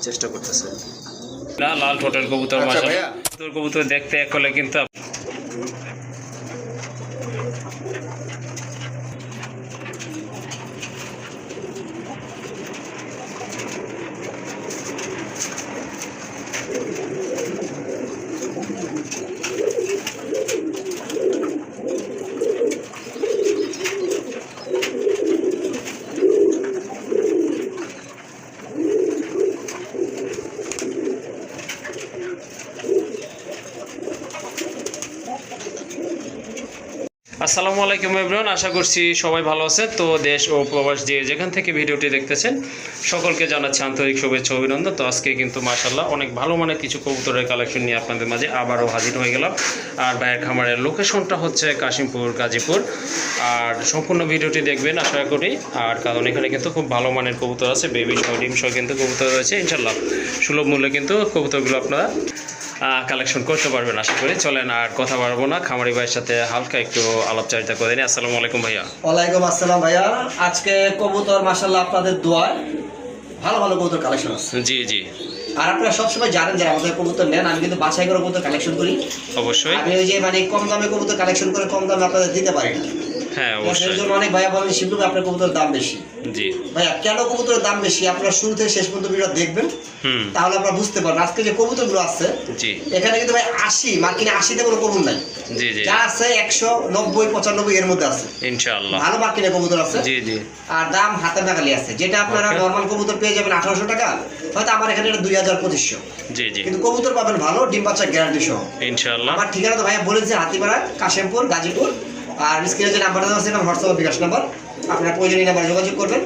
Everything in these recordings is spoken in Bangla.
চেষ্টা করতেছে। না লাল ঠোঁটের কবুতর আচ্ছা মাশাআল্লাহ কবুতর কবুতর দেখতে এক হলে কিন্তু আপ- আসসালামু আলাইকুম এভরিওয়ান আশা করছি সবাই ভালো আছে তো দেশ ও প্রবাস যে যেখান থেকে ভিডিওটি দেখতেছেন, সকলকে জানাচ্ছি আন্তরিক শুভেচ্ছা অভিনন্দন। তো আজকে কিন্তু মাশাল্লাহ অনেক ভালো মানের কিছু কবুতরের কালেকশন নিয়ে আপনাদের মাঝে আবারও হাজির হয়ে গেলাম। আর ভাইয়ের খামারের লোকেশনটা হচ্ছে কাশিমপুর, গাজীপুর। আর সম্পূর্ণ ভিডিওটি দেখবেন, আশা করি। আর কারণ এখানে কিন্তু খুব ভালো মানের কবুতর আছে বেবি সহ, ডিম সহ কিন্তু কবুতর রয়েছে। ইনশাল্লাহ সুলভ মূল্যে কিন্তু কবুতরগুলো আপনারা কালেকশন করতে পারবেন আশা করি। চলেন আর কথা বাড়বো না। খামারি ভাইয়ের সাথে হালকা একটু আলাপচারিতা করে দিন আসসালামু আলাইকুম ভাইয়া। ওয়ালাইকুম আসসালাম ভাইয়া। আজকে কবুতর মাসাল্লাহ আপনাদের দোয়ায় ভালো ভালো কবুতর কালেকশন আছে। জি জি। আর আপনারা সবসময় জানেন যে আমাদের কবুতর নেন আমি কিন্তু বাছাই করে কবুতর কালেকশন করি। অবশ্যই। আমি ওই যে মানে কম দামে কবুতর কালেকশন করে কম দামে আপনাদের দিতে পারি না। হ্যাঁ অবশ্যই। জন্য অনেক ভাইয়া বলেন শিবলু আপনার কবুতরের দাম বেশি। জি। ভাইয়া কেন কবুতরের দাম বেশি? আপনারা শুরু থেকে শেষ পর্যন্ত ভিডিও দেখবেন তাহলে আপনারা বুঝতে পারবেন। আজকে যে কবুতরগুলো আছে জি। এখানে কিন্তু ভাই আশি মার্কিনে আশিতে কোনো কবুল নাই। জি জি। যা আছে একশো নব্বই পঁচানব্বই এর মধ্যে আছে। ইনশাআল্লাহ। ভালো মার্কিনে কবুতর আছে। জি জি। আর দাম হাতে নাগালি আছে। যেটা আপনারা Okay. নর্মাল কবুতর পেয়ে যাবেন আঠারোশো টাকা হয়তো আমার এখানে এটা দুই হাজার পঁচিশশো। জি জি। কিন্তু কবুতর পাবেন ভালো ডিম বাচ্চা গ্যারান্টি সহ। ইনশাআল্লাহ। আমার ঠিকানা তো ভাইয়া বলেছে হাতিপাড়া কাশেমপুর গাজীপুর। আর স্ক্রিনে যে নাম্বারটা আছে এটা হোয়াটসঅ্যাপ বিকাশ নাম্বার। আপনারা প্রয়োজনীয় নাম্বারে যোগাযোগ করবেন।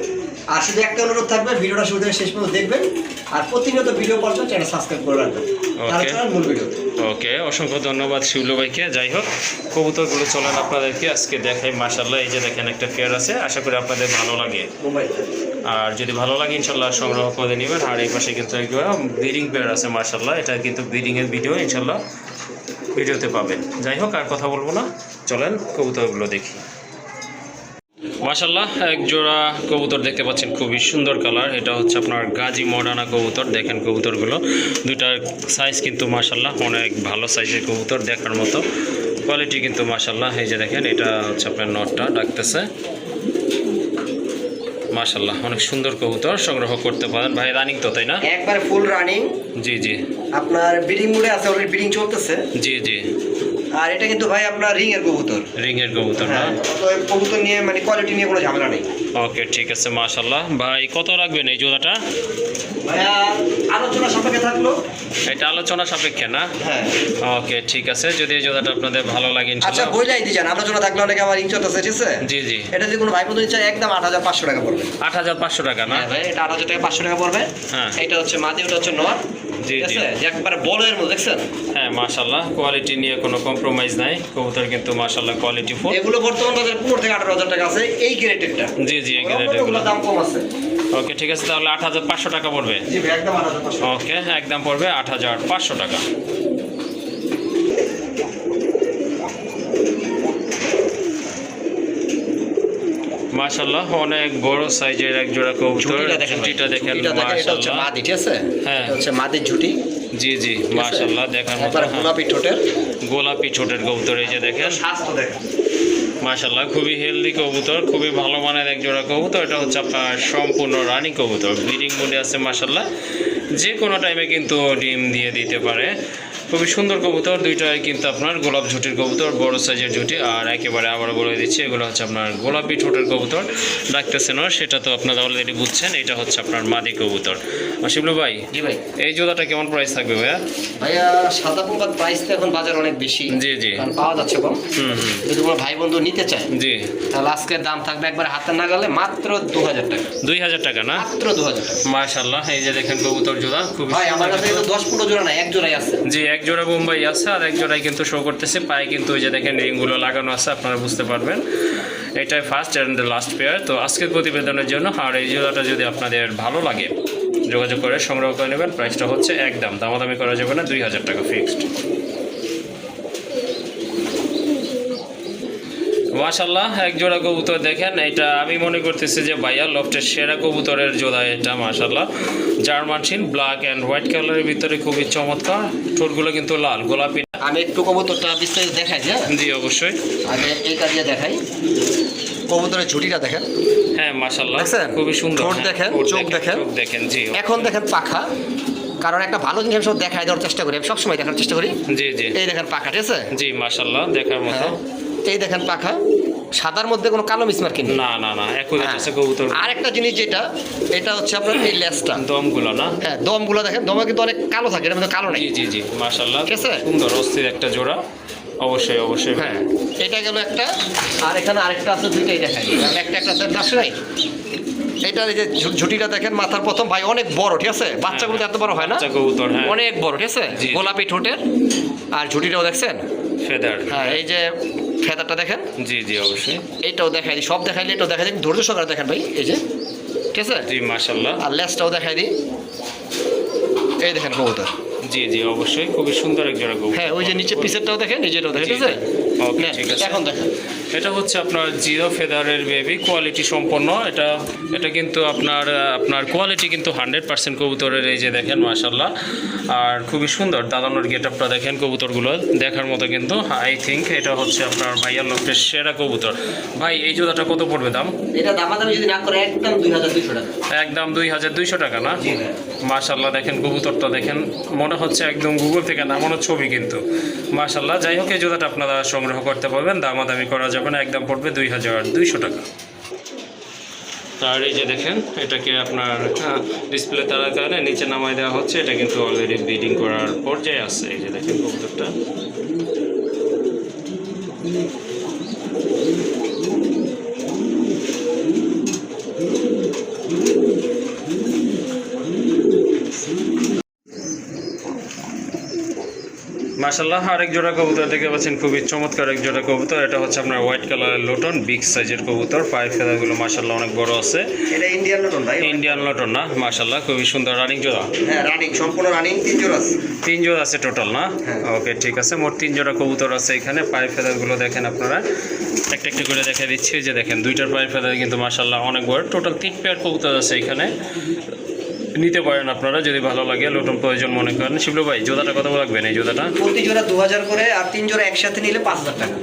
আর শুধু একটা অনুরোধ থাকবে ভিডিওটা শুরু থেকে শেষ পর্যন্ত দেখবেন। আর প্রতিনিয়ত ভিডিও জন্য চ্যানেল সাবস্ক্রাইব করে রাখবেন. মূল ভিডিও ওকে অসংখ্য ধন্যবাদ শিবলু ভাইকে। যাই হোক কবুতরগুলো চলেন আপনাদেরকে। আজকে দেখাই মাশাল্লাহ এই যে দেখেন একটা পেয়ার আছে। আশা করি আপনাদের ভালো লাগে। আর যদি ভালো লাগে ইনশাল্লাহ সংগ্রহ করে নেবেন। আর এই পাশে কিন্তু একবার ব্রিডিং পেয়ার আছে মার্শাল্লাহ এটা কিন্তু ব্রিডিংয়ের ভিডিও ইনশাল্লাহ ভিডিওতে পাবেন। যাই হোক, আর কথা বলব না। চলেন, কবুতরগুলো দেখি। মাশাল্লাহ এক জোড়া কবুতর দেখতে পাচ্ছেন, খুবই সুন্দর কালার। এটা হচ্ছে আপনার গাজী মডানা কবুতর। দেখেন কবুতরগুলো। দুইটার সাইজ কিন্তু মাশাল্লাহ অনেক ভালো সাইজের কবুতর দেখার মতো। কোয়ালিটি কিন্তু মাশাল্লাহ এই যে দেখেন, এটা হচ্ছে আপনার নটটা ডাকতেছে। মাশাল্লাহ অনেক সুন্দর কবুতর সংগ্রহ করতে পারেন। ভাই রানিং তো তাই না? একবার ফুল রানিং জি জি। আপনার ব্রিডিং মুডে আছে অলরেডি ব্রিডিং চলতেছে। জি জি। আর এটা কিন্তু ভাই আপনার রিং এর কবুতর। রিং এর কবুতর না? তো কবুতর নিয়ে মানে কোয়ালিটি নিয়ে কোনো ঝামেলা নেই। ওকে ঠিক আছে মাশাল্লাহ ভাই কত রাখবেন এই জোড়াটা? এটা আলোচনা সাপেক্ষে না? হ্যাঁ। ওকে ঠিক আছে যদি এই জোড়াটা আপনাদের ভালো লাগে আচ্ছা বইলাই দিয়ে আলোচনা থাকলে অনেকে আমার ইনচত আছে ঠিক আছে? জি জি। এটা যদি কোনো ভাই বন্ধু চায় একদম আট হাজার পাঁচশো টাকা পড়বে। আট হাজার পাঁচশো টাকা না? হ্যাঁ ভাই এটা আট হাজার টাকা পাঁচশো টাকা পড়বে। হ্যাঁ। এটা হচ্ছে মাদি ওটা হচ্ছে নর। জি, জি। একবারে বলের মধ্যে দেখছেন? হ্যাঁ মাশাল্লাহ কোয়ালিটি নিয়ে কোনো কম্প্রোমাইজ নাই। কবুতর কিন্তু মাশাল্লাহ কোয়ালিটি ফুল এগুলো বর্তমান বাজারে পনেরো থেকে আঠারো হাজার টাকা আছে এই গ্রেটেডটা জি জি ওগুলো দাম কম আছে? ওকে ঠিক আছে তাহলে আট হাজার পাঁচশো টাকা পড়বে। ওকে একদম পড়বে আট হাজার পাঁচশো টাকা। মাশাল্লাহ অনেক বড় সাইজের এক জোড়া কবুতর। ঝুটিটা দেখেন মাশাল্লাহ মাদি ঠিক আছে? হ্যাঁ। হচ্ছে মাদির ঝুটি। জি জি মাশাল্লাহ দেখার মতো হ্যাঁ। গোলাপি ঠোঁটের। গোলাপি ছোটের কবুতর এই যে দেখেন। স্বাস্থ্য দেখেন। মাশাল্লাহ খুবই হেলদি কবুতর, খুবই ভালো মানের এক জোড়া কবুতর। এটা হচ্ছে আপনার সম্পূর্ণ রানী কবুতর, ব্রিডিং মুডে আছে মাশাল্লাহ যে কোনো টাইমে কিন্তু ডিম দিয়ে দিতে পারে। খুবই সুন্দর কবুতর দুইটাই কিন্তু আপনার গোলাপ ঝুটির কবুতর বড় সাইজের ঝুটি আর একেবারে আবার বলে দিচ্ছি এগুলো হচ্ছে আপনার গোলাপি ঠোঁটের কবুতর ডাকতেছে না সেটা তো আপনারা অলরেডি বুঝছেন এটা হচ্ছে আপনার মাদি কবুতর। শিবলু ভাই জি ভাই। এই জোড়াটা কেমন প্রাইস থাকবে ভাইয়া? ভাইয়া সাদা পোকার প্রাইস তো এখন বাজার অনেক বেশি জি জি। কারণ পাওয়া যাচ্ছে কম। হুম যদি কোনো ভাই বন্ধু নিতে চায় জি। তাহলে আজকের দাম থাকবে একবার হাতে না গেলে মাত্র দু হাজার টাকা। দুই হাজার টাকা না? মাত্র দু হাজার মাশাল্লাহ এই যে দেখেন কবুতর জোড়া খুবই ভাই আমার কাছে দশ পনেরো জোড়া নাই এক জোড়াই আছে। জি এক জোড়া বোম্বাই আছে, আর একজোড়াই কিন্তু শো করতেছে। পায়ে কিন্তু ওই যে দেখেন রিংগুলো লাগানো আছে, আপনারা বুঝতে পারবেন। এটাই ফার্স্ট অ্যান্ড লাস্ট পেয়ার তো আজকের প্রতিবেদনের জন্য আর এই জোড়াটা যদি আপনাদের ভালো লাগে, যোগাযোগ করে সংগ্রহ করে নেবেন। প্রাইসটা হচ্ছে একদম দামাদামি করা যাবে না, দুই হাজার টাকা ফিক্সড মাশাল্লাহ এক জোড়া কবুতর দেখেন। এটা আমি মনে করতেছি যে ভাইয়া লফটের সেরা কবুতরের জোড়া এটা মাশাল্লাহ জার্মান ব্ল্যাক অ্যান্ড হোয়াইট কালারের ভিতরে খুবই চমৎকার। ঠোঁটগুলো কিন্তু লাল গোলাপি। আমি একটু কবুতরটা বিস্তারিত দেখাই যে জি অবশ্যই। আমি এইটা দিয়ে দেখাই। কবুতরের ঝুটিটা দেখেন। হ্যাঁ মাশাল্লাহ খুবই সুন্দর। ঠোঁট হ্যাঁ, দেখেন, চোখ দেখেন। চোখ দেখেন জি এখন দেখেন পাখা। কারণ একটা ভালো জিনিস আমি সব দেখাই দেওয়ার চেষ্টা করি। আমি সবসময় দেখার চেষ্টা করি। জি জি। এই দেখেন পাখা ঠিক আছে? জি মাশাল্লাহ দেখার মতো। হ্যাঁ। এই দেখেন পাখা সাদার মধ্যে কোনো কালো মিসমার্কিং নেই। না না না একই হ্যাঁ। আছে কবুতর। আরেকটা জিনিস যেটা এটা হচ্ছে আপনার এই লেসটা দমগুলো না? হ্যাঁ দমগুলো দেখেন দমে কিন্তু অনেক কালো থাকে এর মধ্যে কালো নেই। জি জি জি মাশাল্লাহ ঠিক আছে? সুন্দর অস্থির একটা জোড়া। অবশ্যই অবশ্যই। হ্যাঁ এটা গেল একটা আর এখানে আরেকটা আছে দুইটাই দেখেন আর একটা একটা আছে আসে নাই? এটা এই যে ঝুটিটা দেখেন মাথার প্রথম ভাই অনেক বড় ঠিক আছে? বাচ্চাগুলো তো এত বড় হয় না? বাচ্চা কবুতর হ্যাঁ। অনেক বড় ঠিক আছে? গোলাপি ঠোঁটের আর ঝুটিটাও দেখছেন? ফেদার। হ্যাঁ এই যে ফেদারটা দেখেন। জি জি অবশ্যই। এটাও দেখাই দিই সব দেখাই এটাও দেখাই দিই। ধৈর্য সহকারে দেখেন ভাই এই যে। ঠিক আছে? জি মাশাল্লাহ আর লেসটাও দেখাই দিই। এই দেখেন কবুতর। জি জি অবশ্যই। খুবই সুন্দর এক জোড়া কবুতর। হ্যাঁ ওই যে নিচে পিসেরটাও দেখেন নিজেরটাও দেখেন ঠিক আছে? ওকে ঠিক আছে। এখন দেখেন এটা হচ্ছে আপনার জিরো ফেদারের বেবি কোয়ালিটি সম্পন্ন। এটা এটা কিন্তু আপনার আপনার কোয়ালিটি কিন্তু হান্ড্রেড পার্সেন্ট কবুতরের এই যে দেখেন মাশাল্লাহ আর খুবই সুন্দর দাদানোর গেট আপটা দেখেন কবুতরগুলো। দেখার মতো কিন্তু আই থিঙ্ক এটা হচ্ছে আপনার ভাইয়ার লোকের সেরা কবুতর। ভাই এই জোড়াটা কত পড়বে দাম? এটা দামাদামি যদি না করে একদম দুই হাজার দুইশো টাকা। একদম দুই হাজার দুইশো টাকা না? মাশাল্লাহ দেখেন কবুতরটা দেখেন মনে হচ্ছে একদম গুগল থেকে নামানো ছবি কিন্তু। মাশাল্লাহ যাই হোক এই জোড়াটা আপনারা সংগ্রহ করতে পারবেন দামাদামি করা যাবে না, একদম পড়বে দুই হাজার দুইশো টাকা। আর এই যে দেখেন, এটাকে আপনার ডিসপ্লে তারার কারণে নিচে নামাই দেওয়া হচ্ছে, এটা কিন্তু অলরেডি ব্রিডিং করার পর্যায়ে আছে, এই যে দেখেন কবুতরটা মাশাল্লাহ আরেক জোড়া কবুতর দেখতে পাচ্ছেন খুবই চমৎকার এক জোড়া কবুতর। এটা হচ্ছে আপনার হোয়াইট কালারের লোটন বিগ সাইজের কবুতর। পায়ের ফেদারগুলো মাশাল্লাহ অনেক বড় আছে। এটা ইন্ডিয়ান নতুন ভাই। ইন্ডিয়ান লটন না মাশাল্লাহ খুবই সুন্দর রানিং জোড়া। হ্যাঁ রানিং সম্পূর্ণ রানিং তিন জোড়া আছে। তিন জোড়া আছে টোটাল না? হ্যাঁ। ওকে ঠিক আছে মোট তিন জোড়া কবুতর আছে এখানে। পায়ের ফেদারগুলো দেখেন আপনারা। একটা একটা করে দেখা দিচ্ছি যে দেখেন দুইটার পায়ের ফেদার কিন্তু মাশাল্লাহ অনেক বড়। টোটাল তিন পেয়ার কবুতর আছে এখানে। নিতে পারেন আপনারা যদি ভালো লাগে লোটন প্রয়োজন মনে করেন। শিবলু ভাই জোড়াটা কত লাগবেন এই জোড়াটা প্রতি জোড়া দু হাজার করে আর তিন জোড়া একসাথে নিলে পাঁচ হাজার টাকা।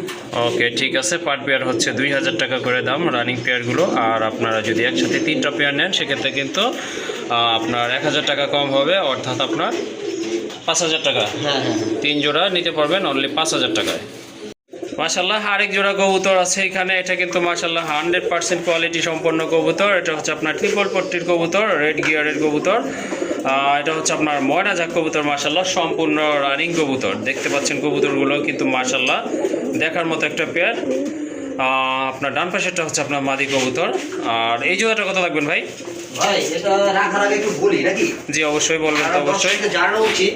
ওকে ঠিক আছে। পার পেয়ার হচ্ছে দুই হাজার টাকা করে দাম রানিং পেয়ারগুলো আর আপনারা যদি একসাথে তিনটা পেয়ার নেন সেক্ষেত্রে কিন্তু আপনার এক হাজার টাকা কম হবে অর্থাৎ আপনার পাঁচ হাজার টাকা। হ্যাঁ হ্যাঁ তিন জোড়া নিতে পারবেন অনলি পাঁচ হাজার টাকায়। মাশাল্লাহ আরেক জোড়া কবুতর আছে এখানে। এটা কিন্তু মাশাল্লাহ হান্ড্রেড পার্সেন্ট কোয়ালিটি সম্পন্ন কবুতর। এটা হচ্ছে আপনার ট্রিপল পট্টির কবুতর রেড গিয়ারের কবুতর। এটা হচ্ছে আপনার ময়না জাক কবুতর মাশাল্লাহ সম্পূর্ণ রানিং কবুতর। দেখতে পাচ্ছেন কবুতরগুলো কিন্তু মাশাল্লাহ দেখার মতো একটা পেয়ার আপনার ডান পাশেরটা হচ্ছে আপনার মাদি কবুতর। আর এই জোড়াটা কত লাগবেন ভাই? ভাই এটা রাখার আগে একটু বলি নাকি? জি অবশ্যই বলবেন তো অবশ্যই। জানানো উচিত।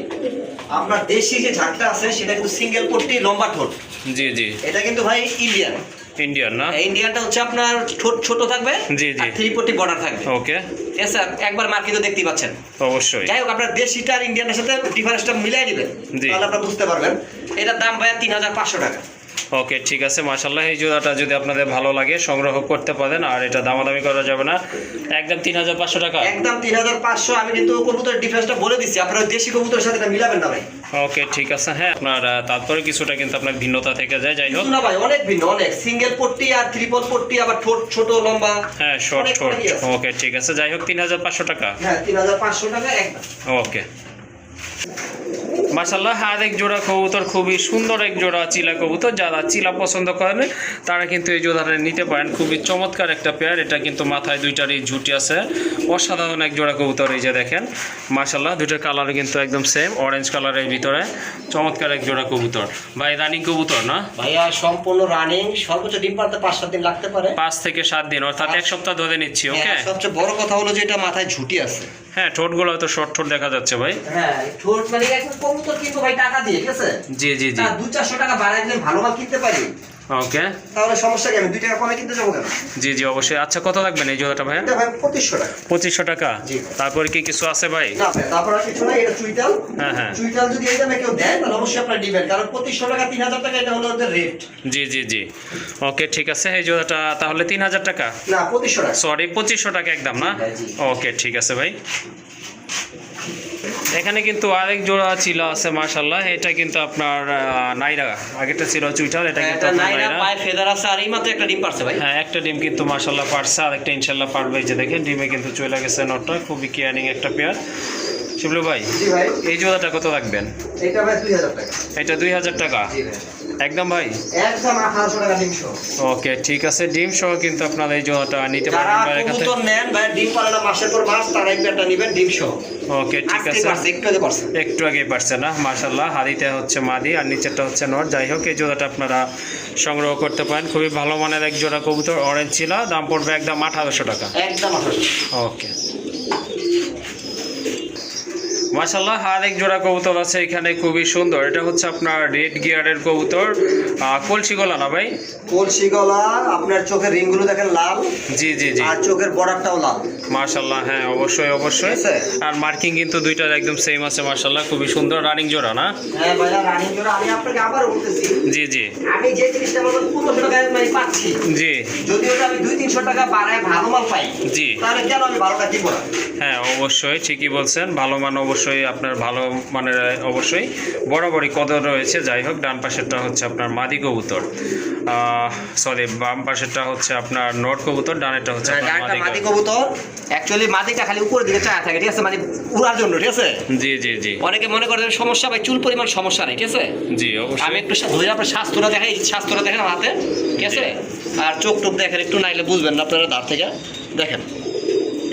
আপনার দেশি যে ঝাড়টা আছে সেটা কিন্তু সিঙ্গেল পট্টি লম্বা ঠোঁট। জি জি। এটা কিন্তু ভাই ইন্ডিয়ান ইন্ডিয়ান না? ইন্ডিয়ানটা হচ্ছে আপনার ঠোঁট ছোট থাকবে জি, জি। থ্রি পট্টি বর্ডার থাকবে। ওকে স্যার একবার মার্কেটে দেখতেই পাচ্ছেন। অবশ্যই। যাই হোক আপনার দেশিটা আর ইন্ডিয়ানের সাথে ডিফারেন্সটা মিলাই নেবেন। তাহলে আপনারা বুঝতে পারবেন। এটার দাম ভাই তিন হাজার পাঁচশো টাকা। ওকে ঠিক আছে মাশাল্লাহ এই জোড়াটা যদি আপনাদের ভালো লাগে সংগ্রহ করতে পারেন আর এটা দামাদামি করা যাবে না। একদম তিন হাজার পাঁচশো টাকা। একদম তিন হাজার পাঁচশো আমি কিন্তু কবুতরের ডিফারেন্সটা বলে দিচ্ছি। আপনারা দেশি কবুতরের সাথে এটা মিলাবেন না ভাই। ওকে ঠিক আছে হ্যাঁ আপনার তারপরে কিছুটা কিন্তু আপনার ভিন্নতা থেকে যায় যাই হোক। না ভাই অনেক ভিন্ন অনেক। সিঙ্গেল পট্টি আর ত্রিপল পট্টি আবার ঠোঁট ছোট লম্বা। হ্যাঁ শর্ট শর্ট ওকে ঠিক আছে যাই হোক তিন হাজার পাঁচশো টাকা। হ্যাঁ তিন হাজার পাঁচশো টাকা একদম। ওকে মাসাল্লাহ আর এক জোড়া কবুতর খুবই সুন্দর এক জোড়া চিলা কবুতর। যারা চিলা পছন্দ করেন তারা কিন্তু এই জোড়াটা নিতে পারেন। খুবই চমৎকার একটা পেয়ার এটা কিন্তু মাথায় দুইটারই ঝুটি আছে। অসাধারণ এক জোড়া কবুতর এই যে দেখেন। মাসাল্লাহ দুইটার কালার কিন্তু একদম সেম অরেঞ্জ কালারের ভিতরে। চমৎকার এক জোড়া কবুতর। ভাই রানিং কবুতর না? ভাইয়া সম্পূর্ণ রানিং সর্বোচ্চ ডিম পারতে পাঁচ সাত দিন লাগতে পারে। পাঁচ থেকে সাত দিন অর্থাৎ এক সপ্তাহ ধরে নিচ্ছি ওকে হ্যাঁ, সবচেয়ে বড় কথা হলো যে এটা মাথায় ঝুটি আছে। হ্যাঁ ঠোঁটগুলো হয়তো শর্ট ঠোঁট দেখা যাচ্ছে ভাই। হ্যাঁ ঠোঁট মানে এখন কবুতর কিন্তু ভাই টাকা দিয়ে ঠিক আছে? জি জি জি। দু চারশো টাকা বাড়াই দিলে ভালো মাল কিনতে পারি? ওকে তাহলে সমস্যা কি আমি দুই টাকা কমে কিনতে যাব কেন? জি জি অবশ্যই। আচ্ছা কত লাগবেন এই জোড়াটা ভাইয়া? এটা ভাই পঁচিশশো টাকা। পঁচিশশো টাকা? জি। তারপরে কি কিছু আছে ভাই? না ভাই তারপর কিছু নাই এটা চুইটাল। হ্যাঁ হ্যাঁ। চুইটাল যদি এই দামে কেউ দেয় তাহলে অবশ্যই আপনার দিবেন কারণ পঁচিশশো টাকা তিন হাজার টাকা এটা হলো ওদের রেট জি জি জি। ওকে ঠিক আছে এই জোড়াটা তাহলে তিন হাজার টাকা? না পঁচিশশো টাকা। সরি পঁচিশশো টাকা একদম না? ভাই। ওকে ঠিক আছে ভাই। এখানে কিন্তু আরেক জোড়া ছিল আছে মাশাল্লাহ এটা কিন্তু আপনার নাইরা। আগেটা ছিল চুইটার এটা কিন্তু নাইরা পায় ফেদার আছে আর এই মাত্র একটা ডিম পারছে ভাই। হ্যাঁ একটা ডিম কিন্তু মার্শাল্লাহ পারছে আর একটা ইনশাল্লাহ পারবে যে দেখেন ডিমে কিন্তু চলে গেছে নটটা খুবই কেয়ারিং একটা পেয়ার। শিবলু ভাই ভাই। এই জোড়াটা কত রাখবেন? এটা ভাই দুই হাজার টাকা। এটা একদম ভাই? একদম আঠারোশো টাকা ডিম সহ। ওকে ঠিক আছে। ডিম সহ কিন্তু আপনারা এই জোড়াটা নিতে পারবেন নেন ভাই ডিম পারে না মাসের পর মাস তারা নেবেন ডিম সহ। ওকে ঠিক আছে। একটু আগে পারছে। একটু আগে পারছে না মার্শাল্লাহ হাদিতে হচ্ছে মাদি আর নিচেরটা হচ্ছে নট। যাই হোক এই জোড়াটা আপনারা সংগ্রহ করতে পারেন। খুবই ভালো মানের এক জোড়া কবুতর অরেঞ্জ ছিল। দাম পড়বে একদম আঠারোশো টাকা। একদম ওকে। মাশাল্লাহ আর এক জোড়া কবুতর আছে এখানে খুবই সুন্দর। এটা হচ্ছে আপনার রেড গিয়ারের কবুতর। কলসি গলা না ভাই? কলসি গলা আপনার চোখের রিংগুলো দেখেন লাল। জি জি জি। আর চোখের বর্ডারটাও লাল। মার্শাল্লাহ হ্যাঁ অবশ্যই অবশ্যই। আর মার্কিং কিন্তু দুইটার একদম সেম আছে মার্শাল্লাহ খুবই সুন্দর রানিং জোড়া না? হ্যাঁ ভাইয়া রানিং জোড়া। আমি আপনাকে আবার বলতেছি জি জি। আমি যে জিনিসটা আমার পনেরোশো টাকায় মানে পাচ্ছি। জি। যদি ওটা আমি দুই তিনশো টাকা বাড়ায় ভালো মাল পাই জি। তাহলে কেন আমি বারোটা দিব না? হ্যাঁ অবশ্যই ঠিকই বলছেন। ভালো মান অবশ্যই আপনার ভালো মানের অবশ্যই। বরাবরই কদর রয়েছে। যাই হোক ডান পাশেরটা হচ্ছে আপনার মাদি কবুতর। সরি বাম পাশেরটা হচ্ছে আপনার নোট কবুতর ডানেরটা হচ্ছে মাদি কবুতর। অ্যাকচুয়ালি মাদিটা খালি উপরের দিকে চায়া থাকে ঠিক আছে? মানে উড়ার জন্য ঠিক আছে? জি জি জি। অনেকে মনে করেন সমস্যা ভাই চুল পরিমাণ সমস্যা নেই ঠিক আছে? জি অবশ্যই। আমি একটু ধরে আপনার স্বাস্থ্যটা দেখাই স্বাস্থ্যটা দেখেন হাতে ঠিক আছে? আর চোখ টোপ দেখেন একটু নাইলে বুঝবেন না আপনারা ধার থেকে। দেখেন।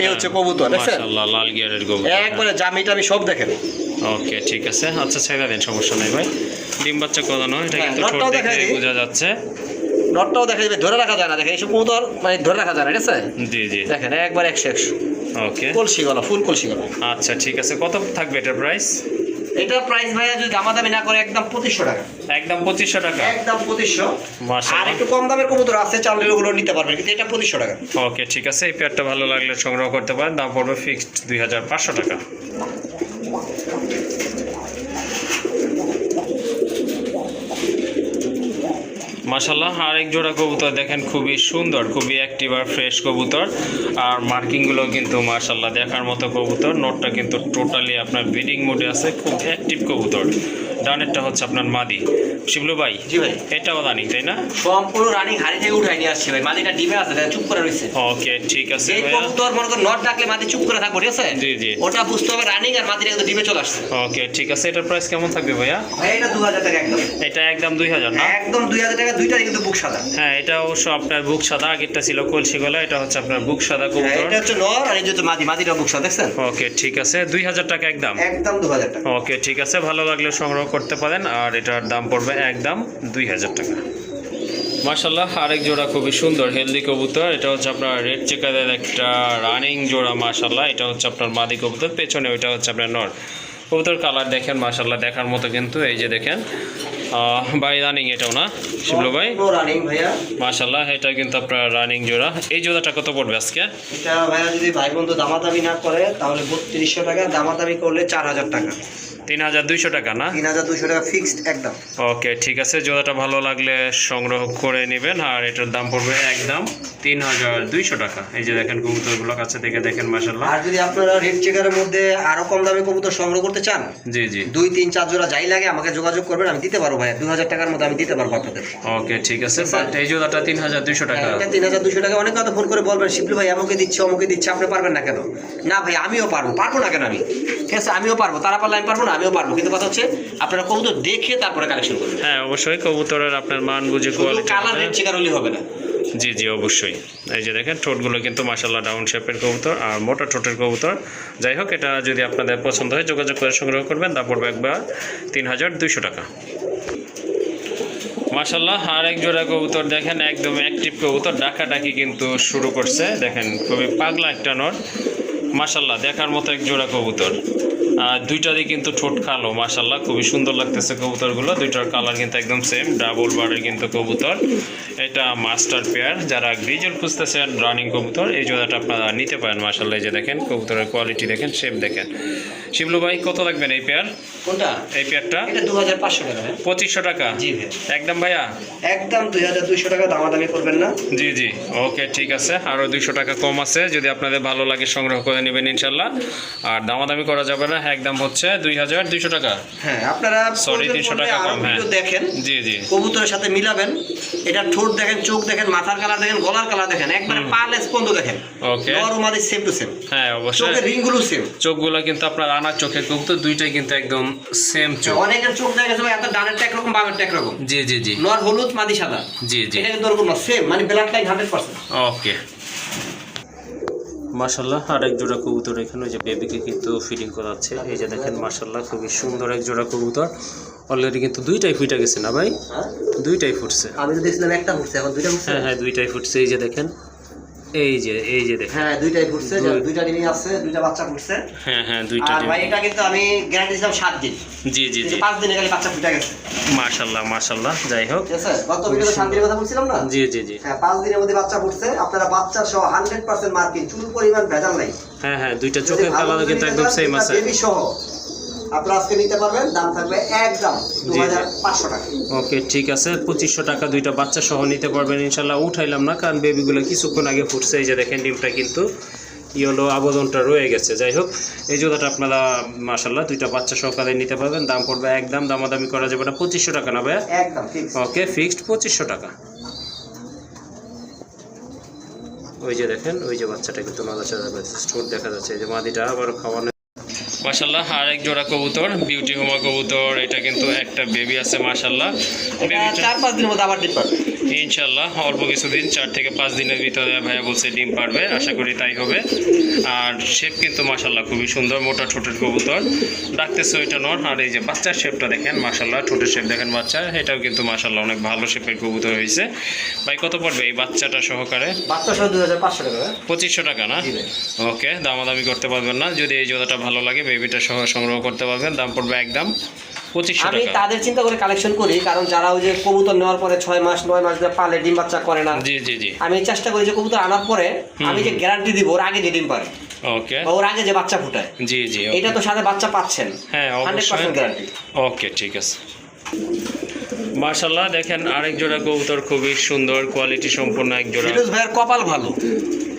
হচ্ছে কবুতর দেখছেন? লাল গিয়ারের কবুতর। একবারে জামি টামি সব দেখেন। ওকে ঠিক আছে। আচ্ছা ছেড়ে দেন সমস্যা নাই ভাই। ডিম বাচ্চা কদানো এটা হ্যাঁ, কিন্তু ঠোঁট দেখে বোঝা যাচ্ছে। নটটাও দেখা যাবে ধরে রাখা যায় না। দেখেন এইসব কবুতর মানে ধরে রাখা যায় না ঠিক আছে? জি জি। দেখেন একবার একশো একশো। ওকে। কলসি গলা ফুল কলসি গলা আচ্ছা ঠিক আছে। কত থাকবে এটার প্রাইস? এটা প্রাইস ভাইয়া যদি দামাদামি না করে একদম পঁচিশশো টাকা। একদম পঁচিশশো টাকা। একদম পঁচিশশো। আর একটু কম দামের কবুতর আছে চালের ওগুলো নিতে পারবেন কিন্তু এটা পঁচিশশো টাকা। ওকে ঠিক আছে। এই পেয়ারটা ভালো লাগলে সংগ্রহ করতে পারেন। দাম পড়বে ফিক্সড দুই হাজার পাঁচশো টাকা। মাসাল্লাহ আরেক জোড়া কবুতর দেখেন, খুবই সুন্দর, খুবই অ্যাক্টিভ আর ফ্রেশ কবুতর। আর মার্কিংগুলো কিন্তু মাসাল্লাহ দেখার মতো কবুতর, নোটটা কিন্তু টোটালি আপনার ব্রিডিং মোডে আছে, খুব অ্যাক্টিভ কবুতর। ডানেরটা হচ্ছে আপনার মাদি। শিবলু ভাই জি ভাই। এটাও রানিং তাই না? সম্পূর্ণ রানিং হাড়ি থেকে উঠাই নিয়ে আসছি ভাই। মাদিটা ডিমে আছে দেখেন চুপ করে রয়েছে ওকে ঠিক আছে এই কবুতর মনে করো নট ডাকলে মাদি চুপ করে থাকব ঠিক আছে? জি, জি। ওটা বুঝতে হবে রানিং আর মাদিটা কিন্তু ডিমে চলে আসছে। ওকে ঠিক আছে। এটার প্রাইস কেমন থাকবে ভাইয়া? ভাই এটা দু হাজার টাকা একদম। এটা একদম দুই হাজার না? একদম দুই হাজার টাকা দুইটাই কিন্তু বুক সাদা। হ্যাঁ এটা অবশ্য আপনার বুক সাদা আগেরটা ছিল কলসি গলা এটা হচ্ছে আপনার বুক সাদা হ্যাঁ, কবুতর। এটা হচ্ছে নর আর এই যে মাদি মাদিটা বুক সাদা দেখছেন? ওকে ঠিক আছে। দুই হাজার টাকা একদম? একদম দু হাজার টাকা। ওকে ঠিক আছে। ভালো লাগলে সংগ্রহ করতে পারেন আর এটার দাম পড়বে একদম দুই হাজার টাকা। মার্শাল্লাহ আরেক জোড়া খুবই সুন্দর হেলদি কবুতর। এটা হচ্ছে আপনার রেড চেকারের একটা রানিং জোড়া মার্শাল্লাহ এটা হচ্ছে আপনার মাদি কবুতর পেছনে ওইটা হচ্ছে আপনার নর। কবুতর কালার দেখেন মার্শাল্লাহ দেখার মতো কিন্তু এই যে দেখেন। আহ, ভাই রানিং এটাও না শিবলু ভাই? রানিং ভাইয়া। মাশাল্লাহ এটা কিন্তু আপনার রানিং জোড়া। এই জোড়াটা কত পড়বে আজকে? এটা ভাইয়া যদি ভাই বন্ধু দামাদামি না করে তাহলে বত্রিশশো টাকা দামাদামি করলে চার হাজার টাকা। তিন হাজার দুইশো টাকা না? তিন হাজার দুশো টাকা ফিক্সড একদম। ওকে ঠিক আছে জোড়াটা ভালো লাগলে সংগ্রহ করে নেবেন আর এটার দাম পড়বে একদম তিন হাজার দুইশো টাকা। এই যে দেখেন কবুতরগুলো কাছে থেকে দেখেন মাশাল্লাহ আর যদি আপনারা রেড চেকারের মধ্যে আরও কম দামে কবুতর সংগ্রহ করতে চান জি জি। দুই তিন চার জোড়া যাই লাগে আমাকে যোগাযোগ করবেন আমি দিতে পারব ভাইয়া। দু হাজার টাকার মধ্যে আমি দিতে পারব আপনাদের। ওকে ঠিক আছে বাট এই জোড়াটা তিন হাজার দুইশো টাকা। তিন হাজার দুশো টাকা। অনেক কথা ফোন করে বলবেন শিবলু ভাই আমাকে দিচ্ছে অমুকে দিচ্ছে আপনি পারবেন না কেন? না ভাই আমিও পারব। পারব না কেন আমি? ঠিক আছে আমিও পারব। তারা পারলে আমি পারব না? আমিও পারব। কিন্তু কথা হচ্ছে আপনারা কবুতর দেখে তারপরে কালেকশন করবেন। হ্যাঁ অবশ্যই কবুতরের আপনার মান বুঝে কোয়ালিটি কালার রেড চেকার হলে হবে না। জি জি অবশ্যই। এই যে দেখেন ঠোঁটগুলো কিন্তু মাসাল্লাহ ডাউন শেপের কবুতর আর মোটা ঠোঁটের কবুতর। যাই হোক এটা যদি আপনাদের পছন্দ হয় যোগাযোগ করে সংগ্রহ করবেন। তা পড়বে একবার তিন হাজার দুইশো টাকা। মাসাল্লাহ আর এক জোড়া কবুতর দেখেন একদম অ্যাক্টিভ কবুতর। ডাকাডাকি কিন্তু শুরু করছে। দেখেন খুবই পাগলা একটা নট মাসাল্লাহ দেখার মতো এক জোড়া কবুতর। দুইটারই কিন্তু ঠোঁট কালো মাশাল্লাহ খুবই সুন্দর লাগতেছে কবুতরগুলো। দুইটার কালার কিন্তু একদম সেম ডাবল বারের কিন্তু কবুতর। এটা মাস্টার পেয়ার যারা গ্রিজল খুঁজতেছেন রানিং কবুতর এই জোড়াটা আপনারা নিতে পারেন মাশাল্লাহ এই যে দেখেন কবুতরের কোয়ালিটি দেখেন শেপ দেখেন। শিবলু ভাই কত লাগবেন এই পেয়ার কোনটা? এই পেয়ারটা দু হাজার পাঁচশো টাকা পঁচিশশো টাকা? জি একদম ভাইয়া? একদম দুই হাজার দুইশো টাকা দামাদামি করবেন না। জি জি। ওকে ঠিক আছে। আরও দুইশো টাকা কম আছে। যদি আপনাদের ভালো লাগে সংগ্রহ করে নেবেন ইনশাল্লাহ আর দামাদামি করা যাবে না। একদম হচ্ছে দুই হাজার দুইশো টাকা। হ্যাঁ আপনারা 300 পড়লে টাকা কম, হ্যাঁ। দেখেন জি জি। কবুতরের সাথে মিলাবেন। এটা ঠোঁট দেখেন চোখ দেখেন মাথার কালার দেখেন গলার কালার দেখেন একবারে পা লেস পর্যন্ত দেখেন। Okay normally same to same হ্যাঁ অবশ্যই। চোখের রিংগুলো সেম চোখগুলো কিন্তু আপনার আনার চোখের কবুতর দুইটাই কিন্তু একদম সেম চোখ। অনেকের চোখ দেখা গেছে এত ডানেরটা একরকম বামেরটা একরকম জি জি জি। নর হলুদ মাদি সাদা। জি জি। এটা কিন্তু ওরকম না সেম মানে blood line hundred percent okay মাশাল্লাহ আর এক জোড়া কবুতর এখানে ওই যে বেবিকে কিন্তু ফিডিং করাচ্ছে। এই যে দেখেন মাসাল্লাহ খুবই সুন্দর এক জোড়া কবুতর। অলরেডি কিন্তু দুইটাই ফুটে গেছে না ভাই? দুইটাই ফুটছে। আমি তো দেখছিলাম একটা ফুটছে এখন দুইটা ফুটছে। হ্যাঁ হ্যাঁ দুইটাই ফুটছে এই যে দেখেন। এই যে এই যে দেখেন। হ্যাঁ দুইটাই ফুটছে দুইটা ডিমই আছে দুইটা বাচ্চা ফুটছে হ্যাঁ হ্যাঁ দুইটা আর ভাই এটা কিন্তু আমি গ্যারান্টি দিলাম সাত দিন। জি জি জি। পাঁচ দিনে খালি বাচ্চা ফুটে গেছে। মাশাল্লাহ মাশাল্লাহ যাই হোক। আছে? গত ভিডিওতে শান্তির কথা বলছিলাম না? জি জি জি। হ্যাঁ পাঁচ দিনের মধ্যে বাচ্চা ফুটছে আপনারা বাচ্চা সহ হান্ড্রেড পার্সেন্ট মার্কিং চুল পরিমাণ ভেজাল নাই। হ্যাঁ হ্যাঁ দুইটা চোখের কালার কিন্তু একদম সেম আছে। বেবি সহ আপনারা আজকে নিতে পারবেন দাম থাকবে একদম দু জি, জি। হাজার পাঁচশো টাকা। ওকে ঠিক আছে। পঁচিশশো টাকা দুইটা বাচ্চা সহ নিতে পারবেন ইনশাল্লাহ। উঠাইলাম না কারণ বেবিগুলো কিছুক্ষণ আগে ফুটছে এই যে দেখেন ডিমটা কিন্তু ইয়েলো আবেদনটা রয়ে গেছে। যাই হোক এই জোড়াটা আপনারা মাসাল্লাহ দুইটা বাচ্চা সহকারে নিতে পারবেন। দাম পড়বে একদম দামাদামি করা যাবে না। পঁচিশশো টাকা না ভাইয়া? একদম ওকে ফিক্সড পঁচিশশো টাকা। ওই যে দেখেন ওই যে বাচ্চাটা কিন্তু স্টোর দেখা যাচ্ছে। এই যে মাদিটা আবার খাওয়ানো মাশাল্লাহ আর এক জোড়া কবুতর বিউটি হোমা কবুতর এটা কিন্তু একটা বেবি আছে মাশাল্লাহ এটা চার পাঁচ দিনের মধ্যে আবার ডিম পাবে ইনশাল্লাহ অল্প কিছুদিন চার থেকে পাঁচ দিনের ভিতরে ভাইয়া বলছে ডিম পারবে আশা করি তাই হবে। আর শেপ কিন্তু মাশাল্লাহ খুবই সুন্দর মোটা ঠোঁটের কবুতর। ডাকতেছে ওইটা নর আর এই যে বাচ্চার শেপটা দেখেন মাশাল্লাহ ঠোঁটের শেপ দেখেন বাচ্চা এটাও কিন্তু মাশাল্লাহ অনেক ভালো শেপের কবুতর হয়েছে। ভাই কত পড়বে এই বাচ্চাটা সহকারে? পঁচিশশো টাকা না? ওকে দামাদামি করতে পারবেন না। যদি এই জোড়াটা ভালো লাগে বেবিটা সহ সংগ্রহ করতে পারবেন। দাম পড়বে একদম আমি তাদের চিন্তা করে কালেকশন করি কারণ যারা ওই যে কবুতর নেওয়ার পরে ছয় মাস নয় মাস ধরে পালে ডিম বাচ্চা করে না। জি জি জি। আমি চেষ্টা করি যে কবুতর আনার পরে আমি যে গ্যারান্টি দিব ওর আগে যে ডিম পারে। ওকে। ওর আগে যে বাচ্চা ফুটায়। জি জি এটা তো সাথে বাচ্চা পাচ্ছেন। হ্যাঁ হান্ড্রেড পার্সেন্ট গ্যারান্টি ওকে ঠিক আছে। মার্শাল্লাহ দেখেন আরেক জোড়া কবুতর খুবই সুন্দর কোয়ালিটি সম্পন্ন এক জোড়া। ফিরোজ ভাইয়ের কপাল ভালো।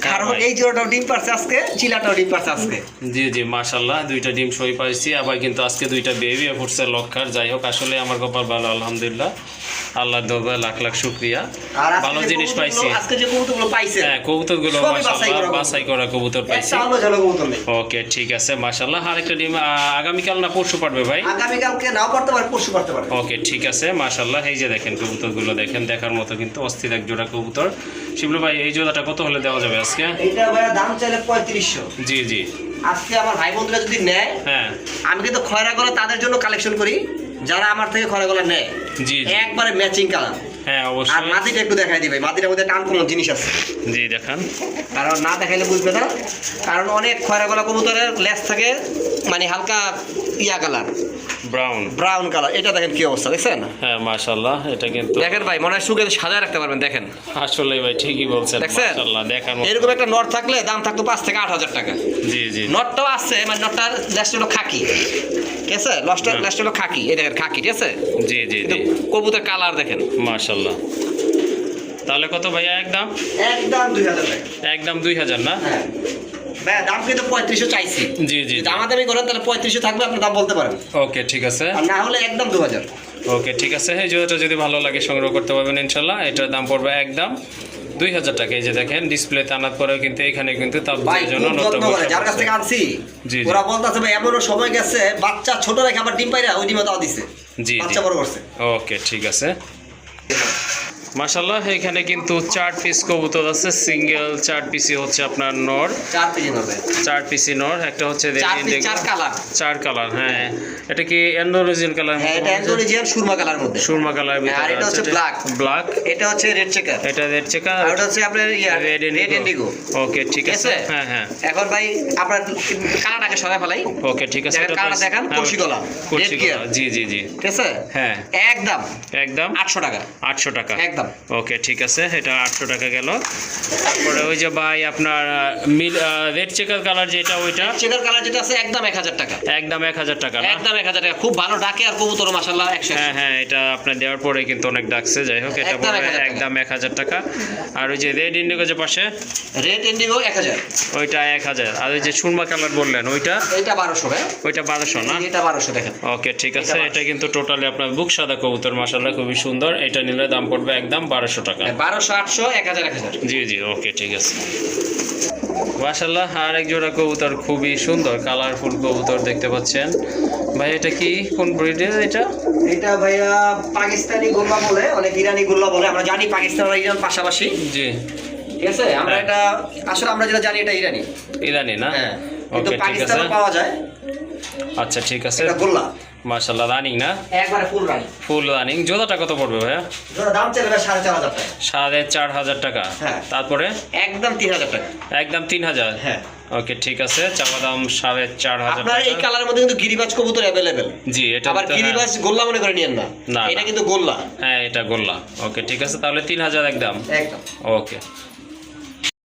কারণ এই জোড়াটাও ডিম পারছে আজকে চিলাটাও ডিম পারছে আজকে। জি জি মার্শাল্লাহ দুইটা ডিম সই পাইছি আবার কিন্তু আজকে দুইটা বেবি ফুটছে লক্ষার। যাই হোক আসলে আমার কপাল ভালো আলহামদুলিল্লাহ। আল্লাহ দরবার লাখ লাখ শুক্রিয়া। ভালো জিনিস পাইছি। আজকে যে কবুতরগুলো পাইছে হ্যাঁ কবুতরগুলো সবই বাছাই করা কবুতর। বাছাই করা কবুতর পাইছি। ওকে ঠিক আছে মার্শাল্লাহ আরেকটা ডিম আগামীকাল না পরশু পারবে ভাই? আগামীকালকে নাও করতে পারে পরশু করতে পারে। ওকে ঠিক আছে মাশাল্লাহ এই যে দেখেন কবুতরগুলো দেখেন দেখার মতো কিন্তু অস্থির এক জোড়া কবুতর। শিবলু ভাই এই জোড়াটা কত হলে দেওয়া যাবে আজকে? এটা ভাই দাম চাইলে পঁয়ত্রিশশো। জি জি। আজকে আমার ভাই বন্ধুরা যদি নেয় হ্যাঁ। আমি কিন্তু খয়রা গলা তাদের জন্য কালেকশন করি যারা আমার থেকে খয়রা গলা নেয়। জি জি। একবারে ম্যাচিং কালার হ্যাঁ আর অবশ্যই মাটিটা একটু দেখাই দিবে মাটিটার মধ্যে টান কোনো জিনিস আছে? জি দেখান। কারণ না দেখাইলে বুঝবে না। কারণ অনেক খয়রা গলা কবুতরের লেস থাকে মানে হালকা ইয়া কালার। Brown brown colour. এটা দেখেন কি অবস্থা দেখছেন? হ্যাঁ মাশাল্লাহ এটা কিন্তু দেখেন ভাই মনে হয় শুকে সাজায় রাখতে পারবেন দেখেন। আসলে ভাই ঠিকই বলছেন দেখার মতো এরকম একটা নট থাকলে দাম থাকতো পাঁচ থেকে আট হাজার টাকা। জি জি। নটটাও আছে মানে নটটার হলো খাকি। ঠিক আছে? লসটা হ্যাঁ। হলো খাকি। এই দেখেন খাকি ঠিক আছে? জি জি জি। কবুতর কালার দেখেন। মাশাল্লাহ তাহলে কত ভাইয়া একদম একদম দুই হাজার টাকা একদম দুই হাজার না? হ্যাঁ। ভাই দাম কিন্তু পঁয়ত্রিশশো চাইছি। জি জি যদি আমাদের করেন তাহলে পঁয়ত্রিশশো থাকবে আপনি দাম বলতে পারেন। ওকে ঠিক আছে। আর না হলে একদম দু হাজার। ওকে ঠিক আছে। এই জুতোটা যদি ভালো লাগে সংগ্রহ করতে পারবেন ইনশাল্লাহ এটার দাম পড়বে একদম দুই হাজার টাকা এই যে দেখেন ডিসপ্লে আনার পরেও কিন্তু এখানে কিন্তু তাপমাত্রার জন্য যত্ন করে যার কাছ থেকে আনছি জি, জি। ওরা বলতেছে ভাই এমনও সময় গেছে বাচ্চা ছোট রেখে আবার ডিম পাইরা ওই ডিমে দাও দিছে। জি জি। বাচ্চা বড় করছে। ওকে ঠিক আছে। মাশাল্লাহ এখানে কিন্তু চার পিস কবুতর আছে সিঙ্গেল চার পিসি হচ্ছে আপনার নর। চার পিস নর একটা হচ্ছে চার কালার হ্যাঁ। এটা কি অ্যান্ডোরিজিয়াল কালার এটা সুরমা কালার মধ্যে। সুরমা কালার আর এটা হচ্ছে black। ব্ল্যাক এটা হচ্ছে রেড চেকার এটা রেড চেকার আর ওটা হচ্ছে আপনার রেড ইন্ডিগো ওকে ঠিক আছে? হ্যাঁ হ্যাঁ। এখন ভাই আপনার কালারটাকে সরাই ফেলাই। ওকে ঠিক আছে। এটা দেখান, হ্যাঁ, কলসি গলা, কলসি গলা, জি জি জি। ঠিক আছে? হ্যাঁ। একদম। একদম। আটশো টাকা। আটশো টাকা। একদম। ওকে ঠিক আছে এটা আটশো টাকা গেল। তারপরে ওই যে ভাই আপনার মিল রেড চেকার কালার যেটা ওইটা? চেকার কালার যেটা আছে একদম এক হাজার টাকা। একদম এক হাজার টাকা একদম এক হাজার টাকা। খুব ভালো ডাকে আর কবুতর মাসাল্লাহ একশো হ্যাঁ হ্যাঁ এটা আপনার দেওয়ার পরে কিন্তু অনেক ডাকছে যাই হোক এটা একদম পড়বে 1000 টাকা। একদম এক হাজার টাকা। আর ওই যে রেড ইন্ডিগো যে পাশে? রেড ইন্ডিগো এক হাজার। ওইটা এক হাজার। আর ওই যে সুরমা কালার বললেন ওইটা? এটা বারোশো ওইটা বারোশো না? এটা বারোশো দেখেন। ওকে ঠিক আছে এটা এটা কিন্তু টোটালি আপনার বুক সাদা কবুতর মাসাল্লাহ খুবই সুন্দর। এটা নিলে দাম পড়বে একদম বারোশো টাকা। বারোশো আটশো এক হাজার এক হাজার। জি জি ওকে ঠিক আছে। মাসাল্লাহ আর এক জোড়া কবুতর খুবই সুন্দর কালারফুল কবুতর দেখতে পাচ্ছেন। ভাই এটা কি? কোন ব্রিডের এটা? এটা ভাইয়া পাকিস্তানি গোল্লা বলে অনেক ইরানি গোল্লা বলে আমরা জানি পাকিস্তান আর ইরান পাশাপাশি। জি। ঠিক আছে? আমরা হ্যাঁ। এটা আসলে আমরা যেটা জানি এটা ইরানি। ইরানি না? হ্যাঁ ওকে ঠিক আছে। পাওয়া যায়। আচ্ছা ঠিক আছে। এটা গোল্লা। মাসাল্লাহ রানিং না? একবারে ফুল রানি ফুল রানিং জোড়াটা কত পড়বে ভাইয়া? যেটা দাম চলে ভাই সাড়ে চার হাজার টাকা। সাড়ে চার হাজার টাকা। হ্যাঁ। তারপরে? একদম তিন হাজার টাকা। একদম তিন হাজার? হ্যাঁ। ওকে ঠিক আছে। চাওয়া দাম সাড়ে চার হাজার আপনার এই টাকা কালারের মধ্যে কিন্তু গিরিবাজ কবুতর অ্যাভেলেবেল জি এটা আবার হ্যাঁ। গিরিবাজ গোল্লা মনে করে নিয়েন না। না, এটা কিন্তু গোল্লা। হ্যাঁ এটা গোল্লা। ওকে ঠিক আছে। তাহলে তিন হাজার একদম। একদম। ওকে।